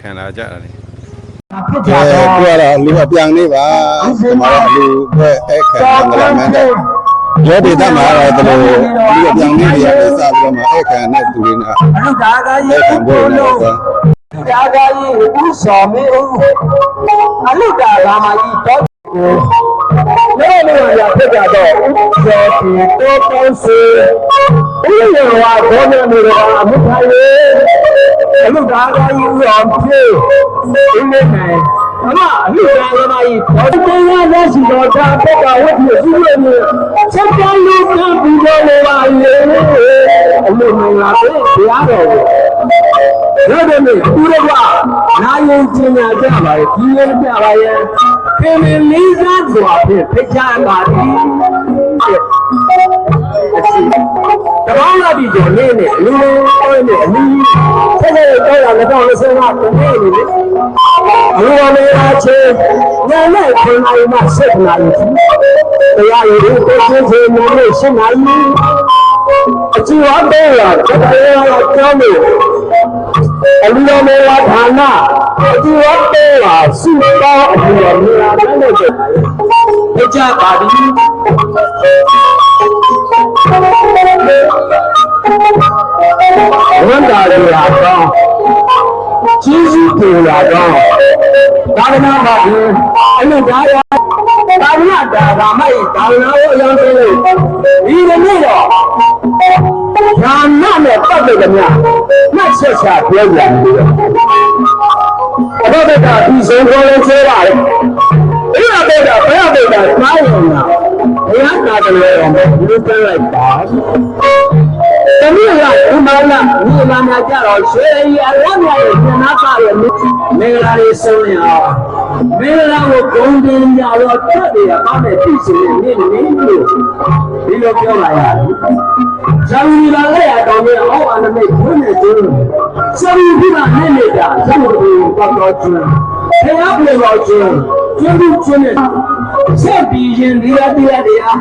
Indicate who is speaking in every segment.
Speaker 1: ခံလာကြတာလေ
Speaker 2: ဖြစ်ကြ
Speaker 3: အဲ
Speaker 2: တော့
Speaker 3: ကိုကတော့လူအပြောင်လေးပါဒီမှာတော့လူပဲအဲ့ခံတယ်မလားမန်းတဲ့ရောဒေသမှာတော့ဒီလိုလူအပြောင်လေးတွေရတယ်စပြီးတော့မှအဲ့ခံတဲ့သူတွေနဲ့
Speaker 2: အလုဒါကကြီး
Speaker 3: အဲ့ခံဖို့လည်းတော့
Speaker 2: ဒါကကြီးဥဆောင်မင်းဦးအလုဒါကမာကြီးတော့ကိုလည်းလည်းရဖြစ်ကြတော့ကျော်တီတော့ကောင်းစေဦးရဝါဘောနေနေတော့အမှုထိုင်လေ အလုဒါကကြီးဥအောင်ဖြစ်ဒီနေ့နဲ့အမအလုဒါကမာကြီးတော့တရားရရှိတော့ဒါတော့ကဝတ်ပြစီလို့နေချက်တန်းလို့ကပြီးတော့လေပါလေအလုမင်္ဂလာပဲဘုရားတော်ကိုရတဲ့နေ့ဦးရကနာယုံကျင်ညာကြပါရဲ့ဒီရင်ကြပါရဲ့ခင်မင်းလေးစားစွာဖြင့်ဖိတ်ချပါသည် တဘောင်းလာပြီးတော့နေနေအလူလုံးနေနေအလူဆက်နေတော့လာတော့လည်းဆက်လာနေနေလေအလူတော်လေးအားချင်းညနဲ့ခင်းနိုင်မှဆက်နိုင်တရားရည်ကိုချင်းချင်းနဲ့ရှင်းနိုင်အကျိုးအတော့ရတရားကြောင်းလို့အလူတော်မေဝဌာနအတူရောတော့ပါစုပေါင်းအတူတော်မေဝဌာနနဲ့ပြကြပါသည် ဝန်တာရရာတော့ကြီးစုပူရာတော့သာသနာ့ဘာဒီအလို့ဒါရသာသနာ့ဒါကမိုက်သာသနာ့ကိုအရောက်သေးလို့ဒီနေ့တော့ဒါနနဲ့ပတ်သက်ကြမြမှတ်ချက်ချပြောကြတယ်ဘုရားကဒီဆုံးခေါ်လဲကျဲပါလေဘုရားဘုရားဘုရားဘုရားမှားရင် လားဘုရားနာတယ်ရောမယ်ဘုရားပြန်လိုက်ပါတမီးကဒီမှာလာဒီမှာများကြတော့ရွှေရီအရောမြရဲ့ကျန်နာပါရဲ့မင်္ဂလာလေးဆုံးရအောင်မင်္ဂလာကိုဂုံတင်ကြတော့တတ်တယ်အားနဲ့သိချင်နေနေလို့ဒီလိုပြောလာရတယ်ဇာဝီလာလည်းအတော်ကြီးအောက်အနမိတ်ခွင့်နေတယ်ဇာဝီဒီမှာနဲ့နေတာဇာဝီကိုတော့တော့ကျင်းဘုရားပြေတော်ကျင်းကျင်းပြီးကျင်းနေ ဆက်ပြီးရင်ဒီရတရားတရား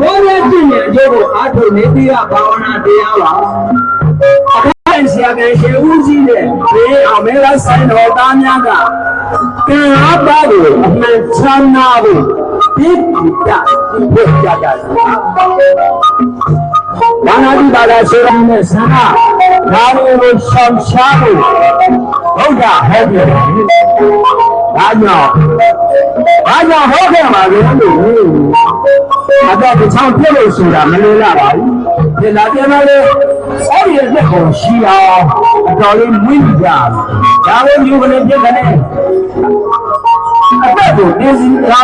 Speaker 2: ဘောရကျင့်နေအကျိုးကိုအားထုတ်နေပြီးဘာဝနာတရားပါအခါဆရာကရှင်ဦးကြီးနဲ့ဘေးအောင်မဲလာဆိုင်တော်သားများကကံအားပါကိုအမှန်ချမ်းသာဖို့ဒီပြဒီဘုရားကြတယ်ဘာနာတိပါဒဆေရနဲ့ဆန္ဒဒါတွေကိုရှောင်ရှားဖို့ဘုရားဟောပြတယ်။ဒါကြောင့် ဘာကြောင့်ဟောခဲ့မှာလဲလို့အတော့ဒီချောင်းပြလို့ဆိုတာမလို့လာပါဘူး။ဒီလာပြန်လာလေအဲ့ဒီလက်ကိုရှိအောင်အတော်လေးမွေးကြတယ်။ဒါကိုယူကလေးပြက်ကနေအတော့ကိုနေစီတာ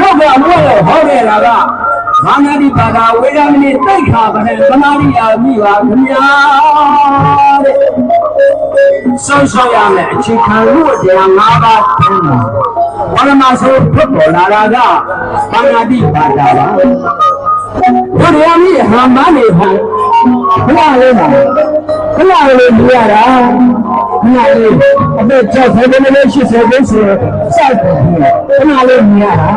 Speaker 2: လောကအလို့ရဟောခဲ့တာက မာနတိပါဒဝေဒမဏိတိတ်ခါဗနဲ့သမာရိယာမိပါခင်ဗျာတဲ့ဆောင်းဆောင်းရမယ်အခြေခံလို့တရား၅ပါးဝရမဆိုဖြစ်ပေါ်လာတာကမာနတိပါဒပါဘုရားမိဟံမနေဟံဘုရားလေးမှာဘုရားလေးမြင်ရတာဘုရားလေးအသက်60ခန်းလေး80ခန်းဆိုစိုက်တယ်ဘုရားလေးမြင်ရတာ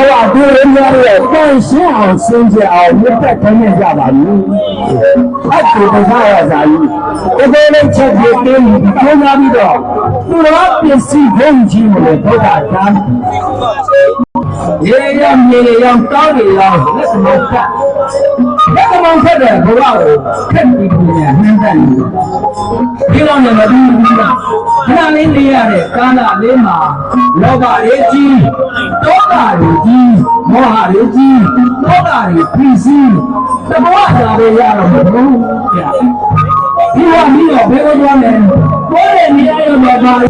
Speaker 2: ဘုရားဒီလိုများရဲ့တန်ရှင်းအောင်စင်ကြအောင်မြတ်တက်ခင်းနေကြပါဘူးအဲ့ဒီပဇာရဇာကြီးဒီလိုလေးချက်ပြတင်းပြီးကျိုးများပြီးတော့သူတော်ပစ္စည်းဘုံကြီးမလို့ဘုရားတမ်း ရေရမြေရောင်တောင်းနေရောင်လက်မောက်ကလက်မောက်ဆက်တဲ့ဘုရားကိုခက်ပြီးပြင်းနှမ်းတတ်နေဒီလိုနဲ့မပြီးဘူးကခဏလေးနေရတဲ့ကာလလေးမှာလောဘလေးကြီးဒေါသလေးကြီးမောဟလေးကြီးဒေါသလေးပြီးစီးတဘောကြရရတော့မဟုတ်ဗျာ ဒီကမိတော့ဘယ်လိုကြောင်းလဲကိုယ်ရဲ့နေရာရောပါပါဒါတွေ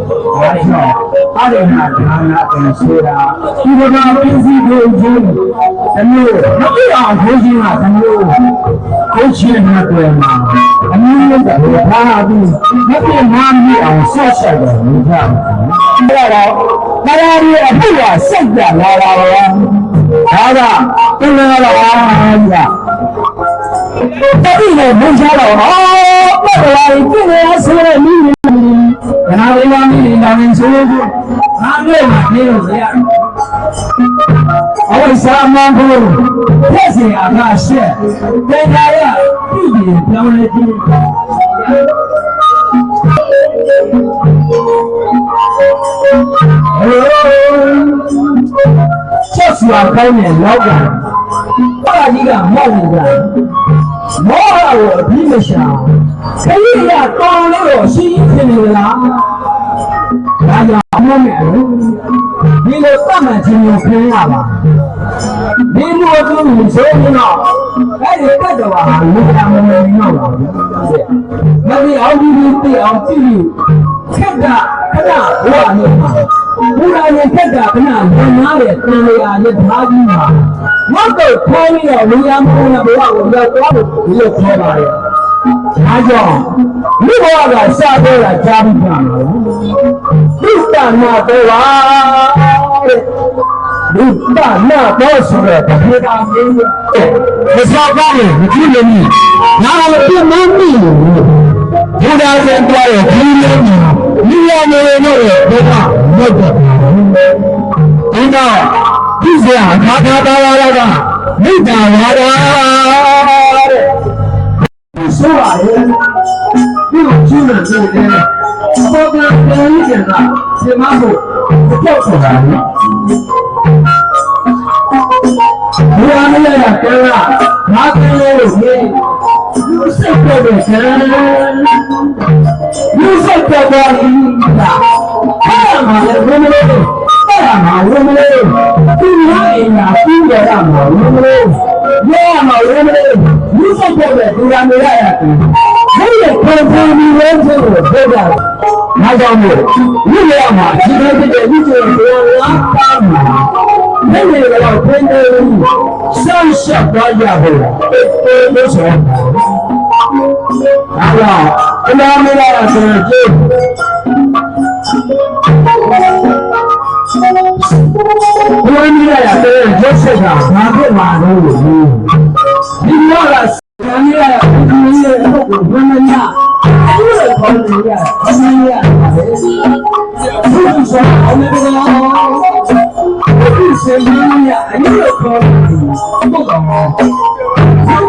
Speaker 2: တော့အားရနာဒါနာပြန်ဆိုတာဒီကမှာပြည့်စည်ဖို့ခြင်းတမျိုးမပြအောင်ခိုးခြင်းကတမျိုးခိုးခြင်းနဲ့တွေ့မှာအမျိုးမျိုးကဘာပြီးမပြမှားမိအောင်ဆက်ဆက်တယ်ဘုရားဒါတော့တရားရီအဖို့ကစိတ်ကြလာပါပါဒါကသင်္ဃာလာပါ တတိယဘုရားတော်ဟောပတ်လာရင်ပြည့်ရဆိုတဲ့မိမိခဏလေးပါမိနေတော်ရင်ဆိုလို့ငါတို့မှနေလို့ရအဝိစာမန်ဘူးဖြစ်စီအာငါရှက်တေခါရပြည်ပြည်ပြောကြောင်းလေးကြည့်ဟယ်လိုချက်စွာခိုင်းတဲ့လောက်ကပါကြီးကမောက်နေတာ မောဟကိုအပြီးမရှာခရီးရတောင်းလို့တော့ရှိနေနေလားဒါကြောင့်မောမယ်လို့ဒီလိုတတ်မှန်ခြင်းကိုခင်းရပါဒီလိုအတူဆိုရင်တော့အဲ့ဒီတတ်တော်ဟာလူကမမင်းတော့ပါဘူးမဒီအောင်ဒီဒီအောင်ကြည့်လို့ခက်တာခဏဘဝနဲ့မှာ ဘုရားရဲ့ခက်တာခဏဝင်နာတဲ့တန်လျာရဲ့ဓာကြီးမှာမတ်တော့ခေါင်းပြီးတော့လူရမောနဲ့ဘဝကိုရောက်သွားလို့ဒီလိုခေါ်ပါတယ်ဒါကြောင့်မိဘကစတဲ့တာကြားပြီးကြမှာသုတနာတော်ပါတဲ့သုတနာတော်ဆိုတဲ့ဘုရားမင်းရဲ့မစောက်ပါနဲ့မကြည့်လို့ငါလည်းပြမမီလို့ဘုရားရှင်ပြောရဲ့ဒီလိုမျိုး မိရမေလို့ရဲ့ဘုရားမဟုတ်တော့ဒီတော့ဒီစရာခါခါပါလာတာကမိတ္တာဝါဒတဲ့ဆိုပါလေဒီလိုကျူးလို့ဆိုတယ်ဘောကပြန်ရည်ကဒီမှာကိုကြောက်ဆိုတာနော်ဘုရားမရတာကဲလားငါကလေးလို့ဟေးလူစိတ်တော့တယ်ဆရာလူစိ တ်တော့တယ်လားအဲ့ဒါမှလည်းဘယ်လိုလဲအဲ့ဒါမှဝယ်မလို့သူရအိမ်ကပြီးရတာမှဝယ်မလို့ရဲမှဝယ်မလို့လူစိတ်တော့တယ်သူရမရရတယ်ဘယ်လိုပုံစံမျိုးလဲဆိုတော့ပြောကြတယ်။ဒါကြောင့်မို့လူရမှာဒီလိုဖြစ်တဲ့လူတွေပေါ်လာတာမှာဘယ်လိုလဲဖွင့်တယ်ဆောင်းရှက်သွားကြဖို့လို့ဆို။ဒါကြောင့်အနာမရတာဆိုရင် ကျိုးဘုရားမရတဲ့ရုပ်ဆက်ကဘာဖြစ်မှာလဲလို့ ဒီလိုကဆံရရဒီလိုရဲ့အဟုတ်ကိုဘယ်မှာညအဲ့လိုခေါ်နေရအမင်းရဘုရားဆောင်းအောင်လည်းကောဒီစေမင်းရအဲ့လိုခေါ်နေဘုရားမောဘု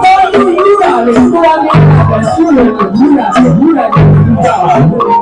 Speaker 2: ရားလူကြီးကလေဘုရားလေးကရှိနေတယ်ဘုရားဘုရား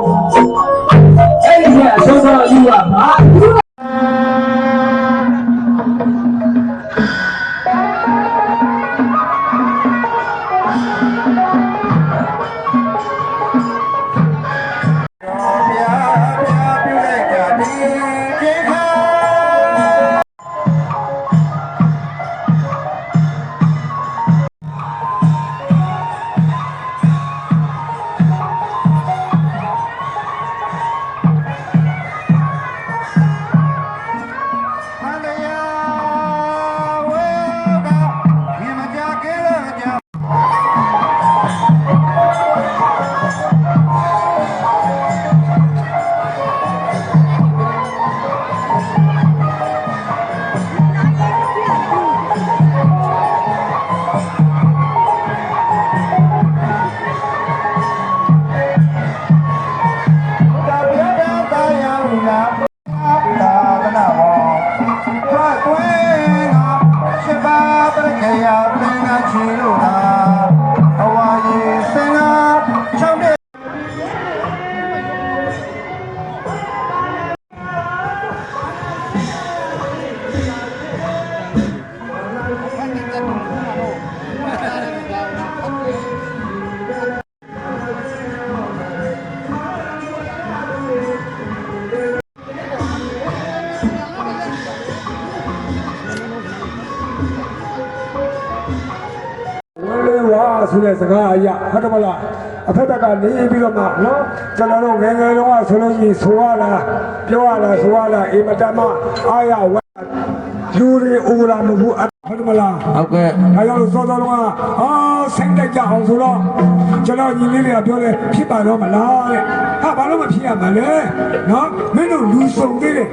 Speaker 1: ဆိုတဲ့စကားအရာဟုတ်တယ်မလားအဖက်ဘက်ကနေပြီးတော့မှနော်ကျွန်တော်တို့ငယ်ငယ်တုန်းကဆိုလို့ရှိရင်ဆိုရလားပြောရလားဆိုရလားအိမ်မတမအားရဝလူတွေဦးလာမဘူးဟုတ်တယ်မလား
Speaker 2: ဟုတ်ကဲ့
Speaker 1: ဒါကြောင့်လို့စောစောလုံးကအာစိတ်တက်ကြအောင်ဆိုတော့ကျွန်တော်ညီလေးတွေကပြောတယ်ဖြစ်ပါတော့မလားတဲ့ဟာဘာလို့မဖြစ်ရမလဲနော်မင်းတို့လူစုံသေးတယ်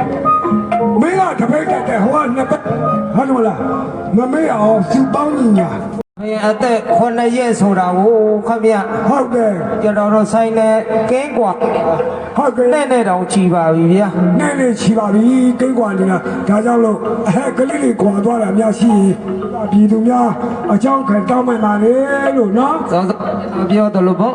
Speaker 1: မင်းကတပိတ်တက်တဲ့ဟိုကနှစ်ပတ်ဟုတ်တယ်မလားမမေ့အောင်စူပေါင်းညီညာ
Speaker 4: ဘယ်အသက်9ရက်ဆိုတာကိုခမရ
Speaker 1: ဟုတ်တယ်
Speaker 4: ကျွန်တော်တို့ဆိုင်လဲကင်းกว่า
Speaker 1: ဟုတ်ကဲ့
Speaker 4: နဲ့နဲ့တောင်ကြည်ပါပြီဗျာ
Speaker 1: နဲ့နဲ့ချီပါပြီကိတ်ကွာနေတာဒါကြောင့်လို့အဟက်ကလေးတွေကွာသွားတာများရှိရင်ပြည်သူများအကြောင်းခံတောင်းမှန်ပါလေလို့နော်
Speaker 4: သောသောပြောတယ်လို့ပေါ့